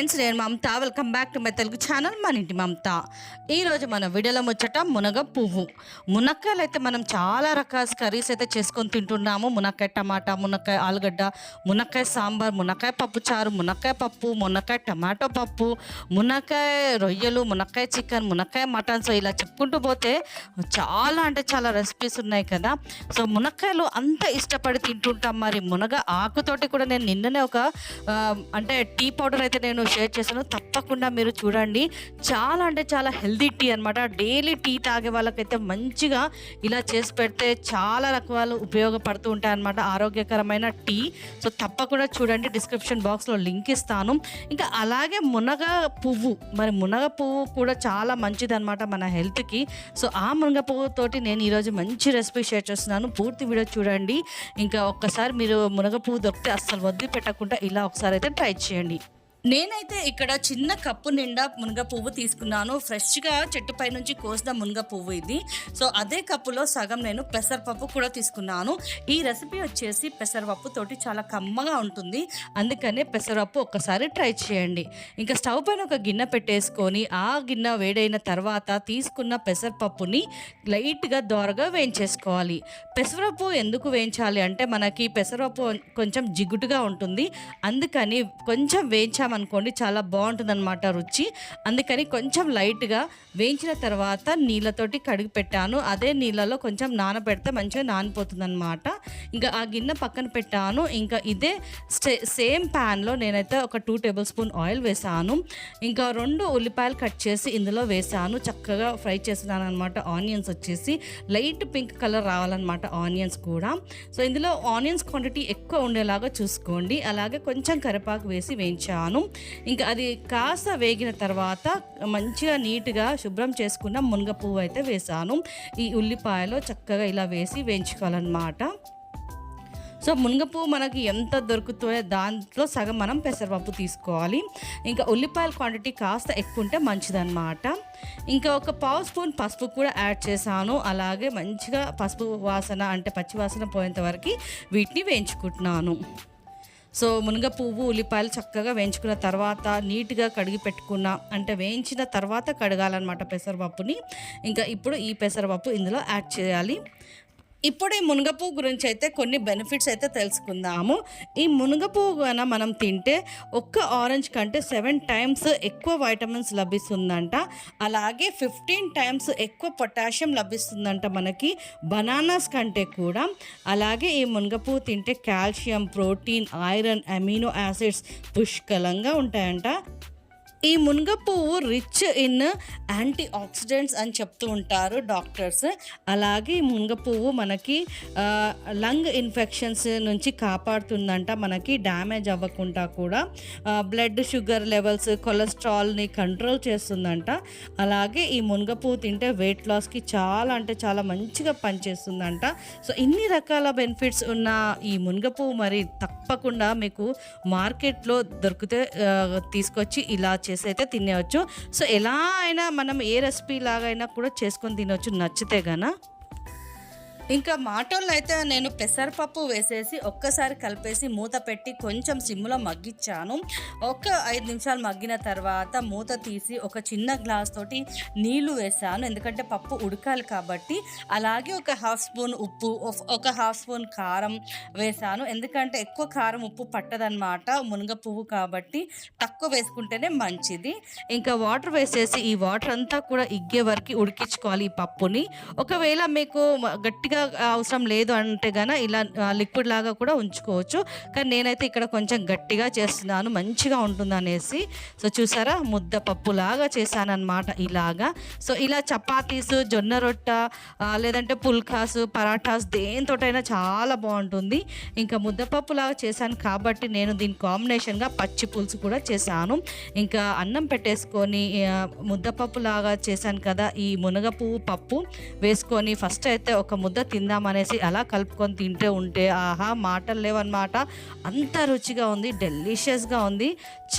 Friends నేను Mamata. Welcome back to my Telugu channel మన ఇంటి మమత. ఈరోజు మన వీడియోలో ముచ్చట మునగ పువ్వు. మునక్కాయలు అయితే మనం చాలా రకాల కర్రీస్ అయితే చేసుకొని తింటున్నాము. మునక్కాయ టమాటా మునక్కాయ ఆలుగడ్డ మునక్కాయ సాంబార్ మునక్కాయ పప్పు చారు మునక్కాయ పప్పు మునక్కాయ టమాటో పప్పు మునక్కాయ రొయ్యలు మునక్కాయ చికెన్ మునక్కాయ మటన్. సో ఇలా చెప్పుకుంటూ పోతే చాలా అంటే చాలా రెసిపీస్ ఉన్నాయి కదా. సో మునక్కాయలు అంత ఇష్టపడి తింటుంటాం. మరి మునగ ఆకుతోటి కూడా నేను నిన్ననే ఒక అంటే టీ పౌడర్ అయితే నేను షేర్ చేశాను. తప్పకుండా మీరు చూడండి. చాలా అంటే చాలా హెల్దీ టీ అనమాట డైలీ టీ తాగే వాళ్ళకైతే మంచిగా ఇలా చేసి పెడితే చాలా రకాలు ఉపయోగపడుతూ ఉంటాయి అనమాట ఆరోగ్యకరమైన టీ. సో తప్పకుండా చూడండి. డిస్క్రిప్షన్ బాక్స్లో లింక్ ఇస్తాను. ఇంకా అలాగే మునగ పువ్వు. మరి మునగ పువ్వు కూడా చాలా మంచిది అనమాట మన హెల్త్కి. సో ఆ మునగ పువ్వుతోటి నేను ఈరోజు మంచి రెసిపీ షేర్ చేస్తున్నాను. పూర్తి వీడియో చూడండి. ఇంకా ఒక్కసారి మీరు మునగ పువ్వు దొరికితే అస్సలు వదిలిపెట్టకుండా ఇలా ఒకసారి అయితే ట్రై చేయండి. నేనైతే ఇక్కడ చిన్న కప్పు నిండా మునగ పువ్వు తీసుకున్నాను. ఫ్రెష్గా చెట్టుపై నుంచి కోసిన మునగ పువ్వు ఇది. సో అదే కప్పులో సగం నేను పెసరపప్పు కూడా తీసుకున్నాను. ఈ రెసిపీ వచ్చేసి పెసరపప్పు తోటి చాలా కమ్మగా ఉంటుంది. అందుకనే పెసరపప్పు ఒక్కసారి ట్రై చేయండి. ఇంకా స్టవ్ పైన ఒక గిన్నె పెట్టేసుకొని ఆ గిన్నె వేడైన తర్వాత తీసుకున్న పెసరపప్పుని లైట్గా దోరగా వేయించేసుకోవాలి. పెసరపప్పు ఎందుకు వేయించాలి అంటే మనకి పెసరపప్పు కొంచెం జిగుటుగా ఉంటుంది. అందుకని కొంచెం అనుకోండి చాలా బాగుంటుంది అనమాట రుచి. అందుకని కొంచెం లైట్గా వేయించిన తర్వాత నీళ్ళతోటి కడిగి పెట్టాను. అదే నీళ్ళలో కొంచెం నానబెడితే మంచిగా నానిపోతుంది అనమాట ఇంకా ఆ గిన్నె పక్కన పెట్టాను. ఇంకా ఇదే స్టే సేమ్ ప్యాన్లో నేనైతే ఒక టూ టేబుల్ స్పూన్ ఆయిల్ వేసాను. ఇంకా రెండు ఉల్లిపాయలు కట్ చేసి ఇందులో వేసాను. చక్కగా ఫ్రై చేస్తున్నాను అనమాట ఆనియన్స్ వచ్చేసి లైట్ పింక్ కలర్ రావాలన్నమాట ఆనియన్స్ కూడా. సో ఇందులో ఆనియన్స్ క్వాంటిటీ ఎక్కువ ఉండేలాగా చూసుకోండి. అలాగే కొంచెం కరివేపాకు వేసి వేయించాను. ఇంకా అది కాస్త వేగిన తర్వాత మంచిగా నీట్గా శుభ్రం చేసుకున్న మునగ పువ్వు అయితే వేసాను. ఈ ఉల్లిపాయలో చక్కగా ఇలా వేసి వేయించుకోవాలన్నమాట. సో మునగపువ్వు మనకి ఎంత దొరుకుతుందో దాంట్లో సగం మనం పెసరపప్పు తీసుకోవాలి. ఇంకా ఉల్లిపాయల క్వాంటిటీ కాస్త ఎక్కువ ఉంటే మంచిదన్నమాట. ఇంకా ఒక పావు స్పూన్ పసుపు కూడా యాడ్ చేశాను. అలాగే మంచిగా పసుపు వాసన అంటే పచ్చి వాసన పోయేంత వరకు వీటిని వేయించుకుంటున్నాను. సో మునగ పువ్వు ఉల్లిపాయలు చక్కగా వేయించుకున్న తర్వాత నీట్గా కడిగి పెట్టుకున్న అంటే వేయించిన తర్వాత కడగాలన్నమాట పెసరపప్పుని. ఇంకా ఇప్పుడు ఈ పెసరపప్పు ఇందులో యాడ్ చేయాలి. ఇప్పుడు ఈ మునగ పువ్వు గురించి అయితే కొన్ని బెనిఫిట్స్ అయితే తెలుసుకుందాము. ఈ మునగ పువ్వు మనం తింటే ఒక్క ఆరెంజ్ కంటే సెవెన్ టైమ్స్ ఎక్కువ వైటమిన్స్ లభిస్తుందంట. అలాగే ఫిఫ్టీన్ టైమ్స్ ఎక్కువ పొటాషియం లభిస్తుందంట మనకి బనానాస్ కంటే కూడా. అలాగే ఈ మునగ పువ్వు తింటే calcium protein iron amino acids పుష్కలంగా ఉంటాయంట. ఈ మునగ పువ్వు రిచ్ ఇన్ యాంటీ ఆక్సిడెంట్స్ అని చెప్తూ ఉంటారు డాక్టర్స్. అలాగే ఈ మునగ పువ్వు మనకి లంగ్ ఇన్ఫెక్షన్స్ నుంచి కాపాడుతుందంట మనకి డ్యామేజ్ అవ్వకుండా కూడా. బ్లడ్ షుగర్ లెవెల్స్ కొలెస్ట్రాల్ని కంట్రోల్ చేస్తుందంట. అలాగే ఈ మునగ పువ్వు తింటే వెయిట్ లాస్కి చాలా అంటే చాలా మంచిగా పనిచేస్తుందంట. సో ఇన్ని రకాల బెనిఫిట్స్ ఉన్న ఈ మునగ పువ్వు మరి తప్పకుండా మీకు మార్కెట్లో దొరికితే తీసుకొచ్చి ఇలా చేసి అయితే తినేవచ్చు సో ఎలా అయినా మనం ఏ రెసిపీ లాగైనా కూడా చేసుకొని తినవచ్చు నచ్చితే గాన ఇంకా మాటల్లో అయితే నేను పెసరపప్పు వేసేసి ఒక్కసారి కలిపేసి మూత పెట్టి కొంచెం సిమ్లో మగ్గించాను ఒక ఐదు నిమిషాలు మగ్గిన తర్వాత మూత తీసి ఒక చిన్న గ్లాస్ తోటి నీళ్ళు వేసాను. ఎందుకంటే పప్పు ఉడకాలి కాబట్టి. అలాగే ఒక హాఫ్ స్పూన్ ఉప్పు ఒక- హాఫ్ స్పూన్ కారం వేసాను. ఎందుకంటే ఎక్కువ కారం ఉప్పు పట్టదనమాట మునగ పువ్వు కాబట్టి తక్కువ వేసుకుంటేనే మంచిది. ఇంకా వాటర్ వేసేసి ఈ వాటర్ అంతా కూడా ఇగ్గే వరకు ఉడికించుకోవాలి ఈ పప్పుని. ఒకవేళ మీకు గట్టిగా అవసరం లేదు అంటే గన ఇలా లిక్విడ్ లాగా కూడా ఉంచుకోవచ్చు. కానీ నేనైతే ఇక్కడ కొంచెం గట్టిగా చేస్తున్నాను మంచిగా ఉంటుంది అనేసి సో చూసారా? ముద్ద పప్పులాగా లాగా ఇలాగా. సో ఇలా చపాతీస్ జొన్న రొట్ట లేదంటే పుల్కాస్ పరాఠాస్ దేనితోటైనా చాలా బాగుంటుంది. ఇంకా ముద్దపప్పులాగా చేశాను కాబట్టి నేను దీని కాంబినేషన్గా పచ్చి పులుసు కూడా చేశాను. ఇంకా అన్నం పెట్టేసుకొని ముద్దపప్పులాగా చేశాను కదా ఈ మునగ పువ్వు పప్పు వేసుకొని ఫస్ట్ అయితే ఒక ముద్ద తిందామనేసి అలా కలుపుకొని తింటే ఉంటే ఆహా మాటలు లేవన్నమాట. అంత రుచిగా ఉంది డెలిషియస్గా ఉంది.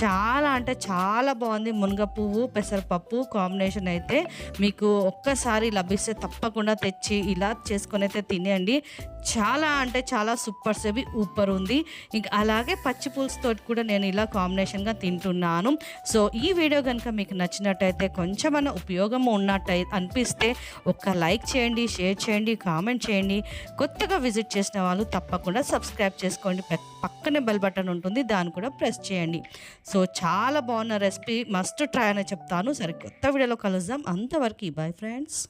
చాలా అంటే చాలా బాగుంది. మునగ పువ్వు పెసరపప్పు కాంబినేషన్ అయితే మీకు ఒక్కసారి లభిస్తే తప్పకుండా తెచ్చి ఇలా చేసుకొని అయితే తినేయండి. చాలా అంటే చాలా సూపర్ సెవి ఊపర్ ఉంది. ఇంకా అలాగే పచ్చి పులుసుతో కూడా నేను ఇలా కాంబినేషన్గా తింటున్నాను. సో ఈ వీడియో కనుక మీకు నచ్చినట్టయితే కొంచెమన్నా ఉపయోగం ఉన్నట్టయి అనిపిస్తే ఒక్క లైక్ చేయండి షేర్ చేయండి కామెంట్ చేయండి. కొత్తగా విజిట్ చేసిన వాళ్ళు తప్పకుండా సబ్స్క్రైబ్ చేసుకోండి. పక్కనే బెల్ బటన్ ఉంటుంది దాన్ని కూడా ప్రెస్ చేయండి. సో చాలా బాగున్న రెసిపీ. మస్ట్ ట్రై అని చెప్తాను. సరే కొత్త వీడియోలో కలుద్దాం. అంతవరకు బాయ్ ఫ్రెండ్స్.